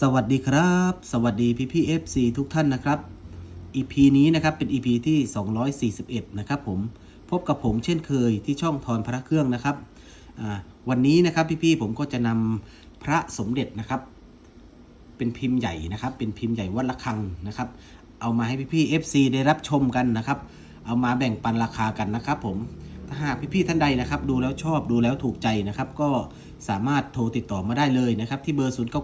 สวัสดีครับ สวัสดีพี่พี่ FC ทุกท่านนะครับ EP นี้นะครับเป็น EP ที่ 241 นะครับผมพบกับผมเช่นเคยที่ช่องทอนพระเครื่องนะครับวันนี้นะครับพี่พี่ผมก็จะนำพระสมเด็จนะครับ เป็นพิมพ์ใหญ่นะครับ เป็นพิมพ์ใหญ่วัดละคังนะครับ เอามาให้พี่พี่ๆ FC ได้รับชมกันนะครับ เอามาแบ่งปันราคากันนะครับ ผมถ้าหากพี่ๆท่านใดนะครับ ดูแล้วชอบดูแล้วถูกใจนะครับ ก็สามารถโทรติดต่อมาได้เลยนะครับ ที่เบอร์ 0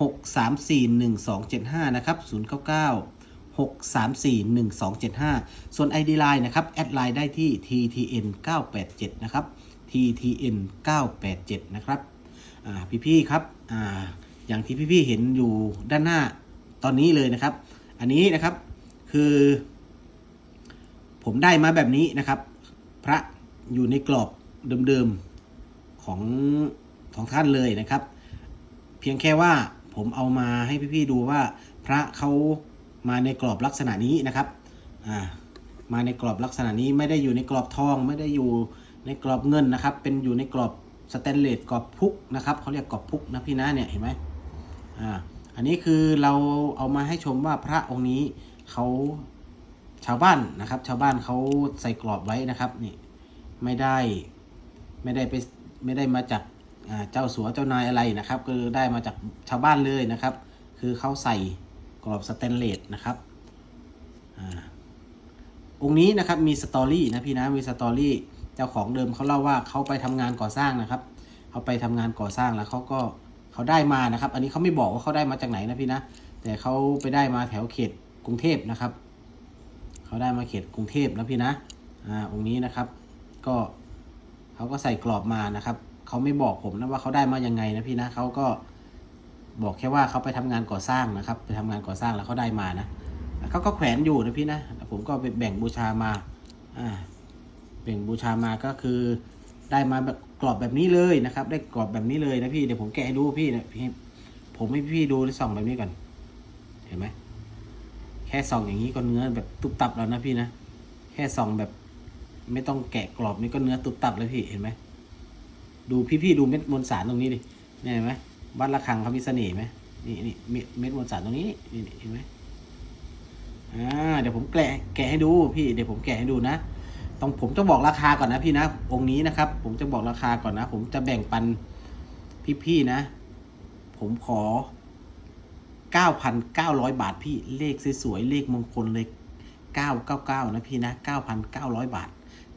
6 3 4 1 2 7 5 นะครับ 0 9 9 6 3 4 1 2 7 5 ส่วน ID Line นะครับ แอดไลน์ได้ที่ TTN 987นะครับ TTN 987นะครับอ่พี่ๆครับออย่างที่พี่ๆเห็นอยู่ด้านหน้าตอนนี้เลยนะครับ อันนี้นะครับคือ ผมได้มาแบบนี้นะครับ พระอยู่ในกรอบเดิมๆของของท่านเลยนะครับ เพียงแค่ว่า ผมเอามาให้พี่ๆดูว่าพระเขามาในกรอบลักษณะนี้นะครับอ่ามาในกรอบลักษณะนี้ไม่ได้อยู่ในกรอบทอง ไม่ได้อยู่ในกรอบเงินนะครับ เป็นอยู่ในกรอบสแตนเลสกรอบพุกนะครับเขาเรียกกรอบพุกนะพี่นะเนี่ยเห็นไหมอ่าอันนี้คือเราเอามาให้ชมว่าพระองค์นี้เขาชาวบ้านนะครับ ชาวบ้านเขาใส่กรอบไว้นะครับนี่ไม่ได้ไม่ได้ไปไม่ได้มาจาก เจ้าสัวเจ้านายอะไรนะครับ ก็ได้มาจากชาวบ้านเลยนะครับ คือเขาใส่กรอบสแตนเลสนะครับองค์นี้นะครับมีสตอรี่นะพี่นะมีสตอรี่เจ้าของเดิมเขาเล่าว่าเขาไปทำงานก่อสร้างนะครับเขาไปทำงานก่อสร้างแล้วเขาก็เขาได้มานะครับ อันนี้เขาไม่บอกว่าเขาได้มาจากไหนนะพี่นะ แต่เขาไปได้มาแถวเขตกรุงเทพนะครับเขาได้มาเขตกรุงเทพนะพี่นะอ่าองค์นี้นะครับ ก็เขาก็ใส่กรอบมานะครับ เขาไม่บอกผมนะว่าเขาได้มายังไงนะพี่นะเขาก็บอกแค่ว่าเขาไปทำงานก่อสร้างนะครับ ไปทำงานก่อสร้างแล้วเขาได้มานะเขาก็แขวนอยู่นะพี่นะผมก็ไปแบ่งบูชามาอ่าแบ่งบูชามาก็คือได้มาแบบกรอบแบบนี้เลยนะครับ ได้กรอบแบบนี้เลยนะพี่เดี๋ยวผมแกะให้ดูพี่นะพี่ผมให้พี่ดูส่องแบบนี้ก่อนเห็นไหมแค่ส่องอย่างนี้ก็เนื้อแบบตุบตับแล้วนะพี่นะแค่ส่องแบบไม่ต้องแกะกรอบนี่ก็เนื้อตุบตับเลยพี่เห็นไหม ดูพี่ๆดูเม็ดมวลสารตรงนี้ดิเนี่ยเห็นไหมวัดระฆังเขามีเสน่ห์ไหมนี่นี่เม็ดเม็ดมวลสารตรงนี้นี่เห็นไหมอ่าเดี๋ยวผมแกะแกะให้ดูพี่เดี๋ยวผมแกะให้ดูนะต้องผมจะบอกราคาก่อนนะพี่นะ องค์นี้นะครับ ผมจะบอกราคาก่อนนะ ผมจะแบ่งปันพี่ๆนะ ผมขอ9,900บาทพี่เลขสวยๆเลขมงคลเลย999นะพี่นะ9,900บาท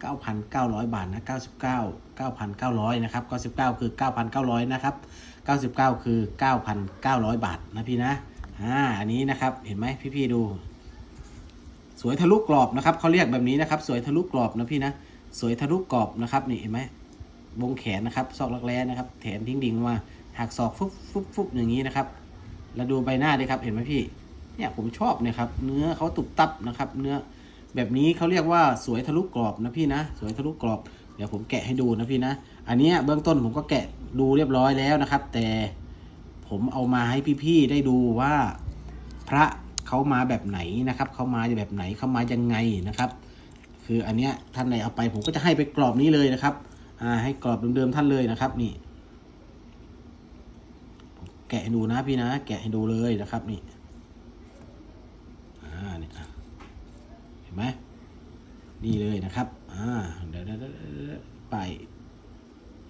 9,900 บาทนะ 99 9,900 นะครับ 99 คือ 9,900 นะครับ 99 คือ 9,900 บาทนะพี่นะ อ่า อันนี้นะครับ เห็นไหมพี่ๆดู สวยทะลุกรอบนะครับเขาเรียกแบบนี้นะครับ สวยทะลุกรอบนะพี่นะ สวยทะลุกรอบนะครับ นี่เห็นไหมวงแขนนะครับ ซอกรักแร้นะครับ แขนทิ้งดิ่งมาหักศอกฟุบฟุบฟุบอย่างนี้นะครับ แล้วดูใบหน้าดิครับ เห็นไหมพี่ เนี่ยผมชอบเนี่ยครับ เนื้อเขาตุบตับนะครับ เนื้อ แบบนี้เขาเรียกว่าสวยทะลุกรอบนะพี่นะ สวยทะลุกรอบ เดี๋ยวผมแกะให้ดูนะพี่นะ อันเนี้ยเบื้องต้นผมก็แกะดูเรียบร้อยแล้วนะครับ แต่ผมเอามาให้พี่ๆได้ดูว่าพระเขามาแบบไหนนะครับเขามาแบบไหนเขามายังไงนะครับ คืออันเนี้ยท่านไหนเอาไปผมก็จะให้ไปกรอบนี้เลยนะครับอ่าให้กรอบเดิมๆท่านเลยนะครับนี่แกะให้ดูนะพี่นะ แกะให้ดูเลยนะครับนี่ อ่าเนี่ยอะเห็น ไหมนี่เลยนะครับ อ่าเดี๋ยวเดี๋ยวไป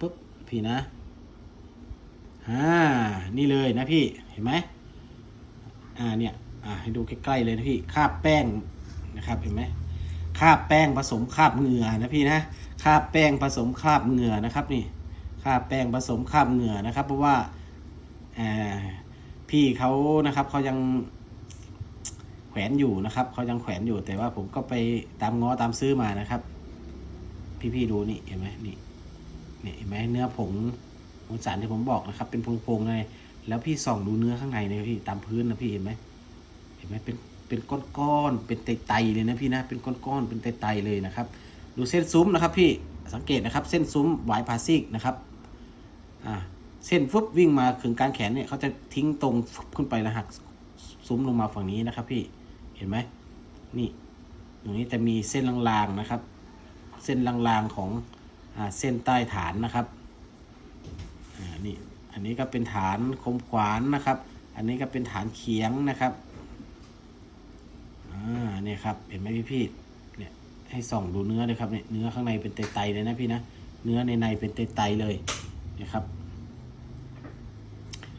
ปุ๊บ พี่นะ อ่า นี่เลยนะพี่ เห็นไหมอ่า เนี่ย อ่า ให้ดูใกล้ๆเลยนะพี่ คาบแป้งนะครับ เห็นไหมคาบแป้งผสมคาบเหงื่อนะพี่นะ คาบแป้งผสมคาบเหงื่อนะครับนี่ คาบแป้งผสมคาบเหงื่อนะครับ เพราะว่า อ่า พี่เขานะครับเขายัง แขวนอยู่นะครับเขายังแขวนอยู่แต่ว่าผมก็ไปตามง้อตามซื้อมานะครับ พี่ๆดูนี่เห็นไหมนี่นี่เห็นไหมเนื้อผงผงสารที่ผมบอกนะครับ เป็นพงๆเลยแล้วพี่ส่องดูเนื้อข้างในเนี่ยพี่ตามพื้นนะพี่เห็นไหมเห็นไหมเป็นเป็นก้อนๆเป็นไตๆเลยนะพี่นะเป็นก้อนๆเป็นไตๆเลยนะครับ ดูเส้นซุ้มนะครับ พี่สังเกตนะครับ เส้นซุ้มหวายพาซิกนะครับอ่าเส้นฟุบวิ่งมาถึงกลางแขนเนี่ยเขาจะทิ้งตรงขึ้นไปแล้วหักซุ้มลงมาฝั่งนี้นะครับพี่ เห็นไหมนี่ตรงนี้จะมีเส้นลางๆนะครับ เส้นลางๆของอเส้นใต้ฐานนะครับอ่านี่อันนี้ก็เป็นฐานคมขวานนะครับ อันนี้ก็เป็นฐานเขียงนะครับอ่าเนี่ยครับเห็นไหมพี่พี่เนี่ยให้ส่องดูเนื้อเลยครับเนี่ยเนื้อข้างในเป็นไตๆเลยนะพี่นะเนื้อในในเป็นไตๆเลยนะครับ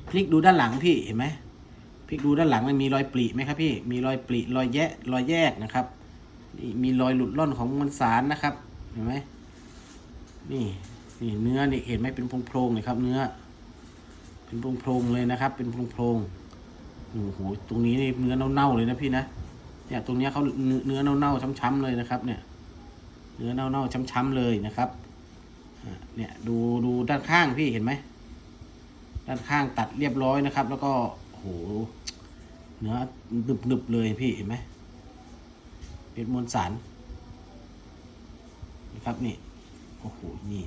พลิกดูด้านหลังพี่เห็นไหม พลิกดูด้านหลังมันมีรอยปริไหมครับพี่ มีรอยปริรอยแยะรอยแยกนะครับนี่มีรอยหลุดล่อนของมวลสารนะครับ เห็นไหมนี่นี่เนื้อนี่เห็นไหมเป็นโพรงๆเลยครับ เนื้อ เป็นโพรงๆเลยนะครับ เป็นโพรงๆโอ้โหตรงนี้นี่เนื้อเน่าๆเลยนะพี่นะเนี่ยตรงนี้เขาเนื้อเน่าเน่าๆช้ำๆเลยนะครับ เนี่ย เนื้อเน่าๆช้ำๆเลยนะครับเนี่ยดูดูด้านข้างพี่เห็นไหมด้านข้างตัดเรียบร้อยนะครับ แล้วก็ หเนื้อหนึบๆเลยพี่เห็นไหมเป็นมวลสารนะครับนี่โอ้โหนี่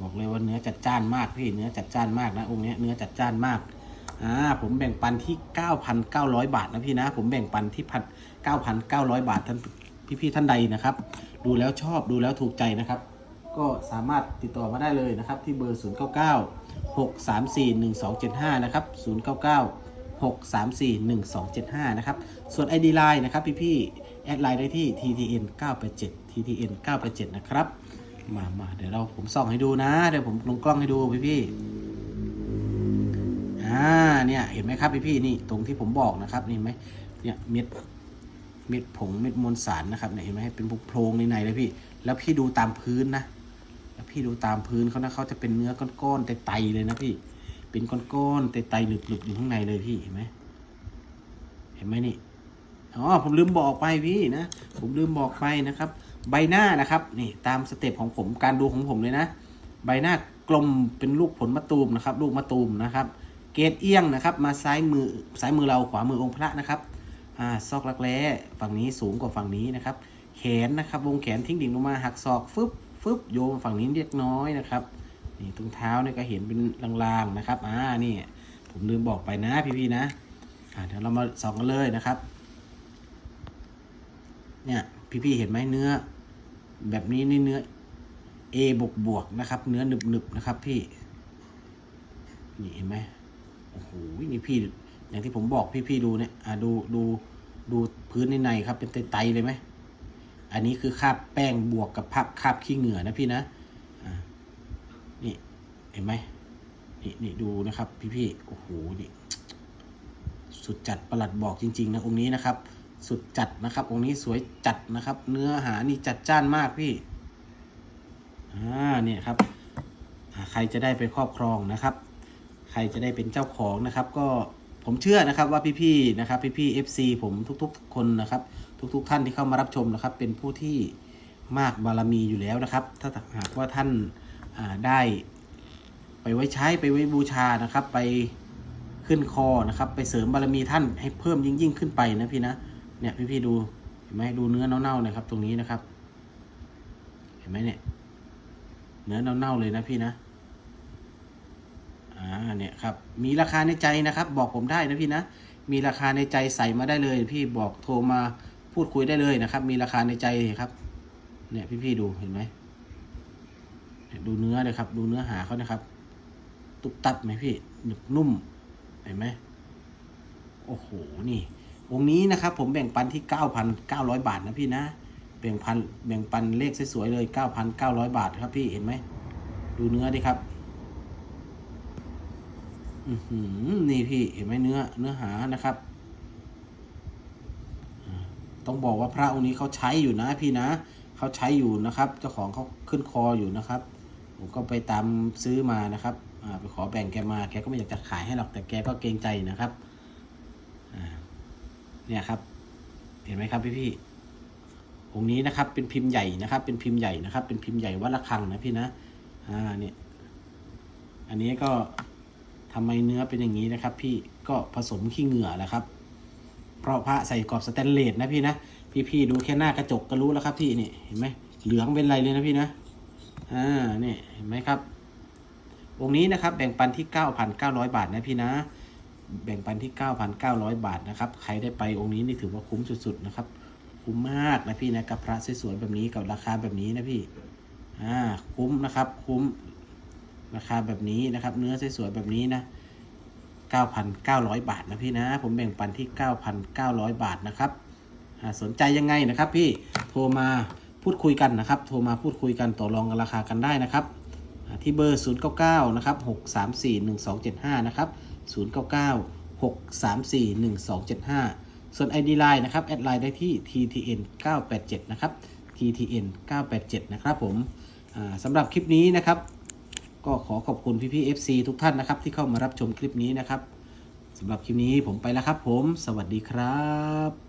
บอกเลยว่าเนื้อจัดจ้านมากพี่เนื้อจัดจ้านมากนะองค์นี้เนื้อจัดจ้านมากอ่าผมแบ่งปันที่ 9,900 บาทนะพี่นะ ผมแบ่งปันที่พัน9,900บาทท่านพี่ๆท่านใดนะครับ ดูแล้วชอบดูแล้วถูกใจนะครับ ก็สามารถติดต่อมาได้เลยนะครับ ที่เบอร์ 0 6 3 4 1 2 7 5 นะครับ 0 9 9 6 3 4 1 2 7 5 นะครับ ส่วน ID Line นะครับ พี่ๆแอดไลน์ได้ที่ TTN 987 TTN 987 นะครับ มามาเดี๋ยวเราผมส่องให้ดูนะ เดี๋ยวผมลงกล้องให้ดูพี่ๆอ่าเนี่ย เห็นไหมครับพี่ๆนี่ตรงที่ผมบอกนะครับนี่ไหมเนี่ยเม็ดเม็ดผงเม็ดมวลสารนะครับเนี่ยเห็นไหมเป็นโพรงในในเลยพี่ แล้วพี่ดูตามพื้นนะ พี่ดูตามพื้นเขานะเขาจะเป็นเนื้อก้อนๆไตๆเลยนะพี่ เป็นก้อนๆไตๆหนึบๆอยู่ข้างในเลยพี่เห็นไหมเห็นไหมนี่อ๋อผมลืมบอกไปพี่นะผมลืมบอกไปนะครับ ใบหน้านะครับนี่ตามสเต็ปของผมการดูของผมเลยนะ ใบหน้ากลมเป็นลูกผลมะตูมนะครับ ลูกมะตูมนะครับเกรเอียงนะครับ มาซ้ายมือซ้ายมือเราขวามือองค์พระนะครับอ่าซอกรักแร้ฝั่งนี้สูงกว่าฝั่งนี้นะครับ แขนนะครับ วงแขนทิ้งดิ่งลงมาหักศอกฟึบ ฟึบโยมฝั่งนี้เล็กน้อยนะครับนี่ตรงเท้าเนี่ยก็เห็นเป็นลางๆนะครับอ่านี่ผมลืมบอกไปนะพี่ๆนะอ่าเดี๋ยวเรามาส่องกันเลยนะครับ เนี่ยพี่ๆเห็นไหมเนื้อ แบบนี้นี่เนื้อ A บวกบวกนะครับ เนื้อหนึบหนึบๆนะครับพี่นี่เห็นไหมโอ้โหนี่พี่ อย่างที่ผมบอกพี่ๆดูเนี่ยอ่าดูดูดูพื้นในในครับเป็นไตๆเลยไหม อันนี้คือคราบแป้งบวกกับพับคราบขี้เหงื่อนะพี่นะนี่เห็นไหมนี่นี่ดูนะครับ พี่ๆโอ้โหนี่สุดจัดประหลัดบอกจริง ๆ นะองค์นี้นะครับ สุดจัดนะครับ องค์นี้สวยจัดนะครับ เนื้อหานี่จัดจ้านมากพี่อ่าเนี่ยครับใครจะได้ไปครอบครองนะครับ ใครจะได้เป็นเจ้าของนะครับ ก็ ผมเชื่อนะครับว่าพี่ๆนะครับพี่ๆ FC ผมทุกๆ คนนะครับ ทุก ๆ ท่านที่เข้ามารับชมนะครับ เป็นผู้ที่มากบารมีอยู่แล้วนะครับ ถ้าหากว่าท่านาได้ไปไว้ใช้ไปไว้บูชานะครับ ไปขึ้นคอนะครับ ไปเสริมบารมีท่านให้เพิ่มยิ่งยิ่งขึ้นไปนะพี่นะเนี่ยพี่ๆดูเห็นไหมดูเนื้อเน่าๆนะครับ ตรงนี้นะครับ เห็นไหมเนี่ย เนื้อเน่าๆเลยนะพี่นะ อ่าเนี่ยครับมีราคาในใจนะครับ บอกผมได้นะพี่นะมีราคาในใจใส่มาได้เลย พี่บอกโทรมาพูดคุยได้เลยนะครับ มีราคาในใจครับ เนี่ยพี่ๆดูเห็นไหมดูเนื้อเลยครับ ดูเนื้อหาเขานะครับ ตุบตับไหมพี่หนึบนุ่มเห็นไหมโอ้โหนี่วงนี้นะครับ ผมแบ่งปันที่ 9,900 บาทนะพี่นะแบ่งพันแบ่งปันเลขสวยๆเลย 9,900 บาทครับพี่เห็นไหมดูเนื้อดิครับ นี่พี่เห็นไหมเนื้อเนื้อหานะครับ ต้องบอกว่าพระองค์นี้เขาใช้อยู่นะพี่นะเขาใช้อยู่นะครับ เจ้าของเขาขึ้นคออยู่นะครับ ผมก็ไปตามซื้อมานะครับไปขอแบ่งแกมาแกก็ไม่อยากจะขายให้หรอกแต่แกก็เกรงใจนะครับเนี่ยครับ เห็นไหมครับพี่พี่องค์นี้นะครับ เป็นพิมพ์ใหญ่นะครับ เป็นพิมพ์ใหญ่นะครับ เป็นพิมพ์ใหญ่วัดระฆังนะพี่นะอ่าเนี่ยอันนี้ก็ ทำไมเนื้อเป็นอย่างนี้นะครับ พี่ก็ผสมขี้เหงื่อแหละครับ เพราะพระใส่กรอบสแตนเลสนะพี่นะพี่ๆดูแค่หน้ากระจกก็รู้แล้วครับพี่นี่เห็นไหมเหลืองเป็นไรเลยนะพี่นะอ่านี่เห็นไหมครับองค์นี้นะครับแบ่งปันที่ 9,900 บาทนะพี่นะ แบ่งปันที่ 9,900 บาทนะครับ ใครได้ไปองค์นี้นี่ถือว่าคุ้มสุดๆนะครับ คุ้มมากนะพี่นะกับพระสวยๆแบบนี้กับราคาแบบนี้นะพี่ อ่า คุ้มนะครับ คุ้ม ราคาแบบนี้นะครับ เนื้อสวยๆแบบนี้นะ 9,900 บาทนะพี่นะ ผมแบ่งปันที่ 9,900 บาทนะครับสนใจยังไงนะครับ พี่โทรมาพูดคุยกันนะครับ โทรมาพูดคุยกันต่อรองกันราคากันได้นะครับที่เบอร์ 099 นะครับ 6341275 นะครับ 099 6341275 ส่วน ID Line นะครับ แอดไลน์ได้ที่ TTN 987 นะครับ TTN 987 นะครับผมสำหรับคลิปนี้นะครับ ก็ขอขอบคุณพี่ๆ FC ทุกท่านนะครับ ที่เข้ามารับชมคลิปนี้นะครับสำหรับคลิปนี้ผมไปแล้วครับผม สวัสดีครับ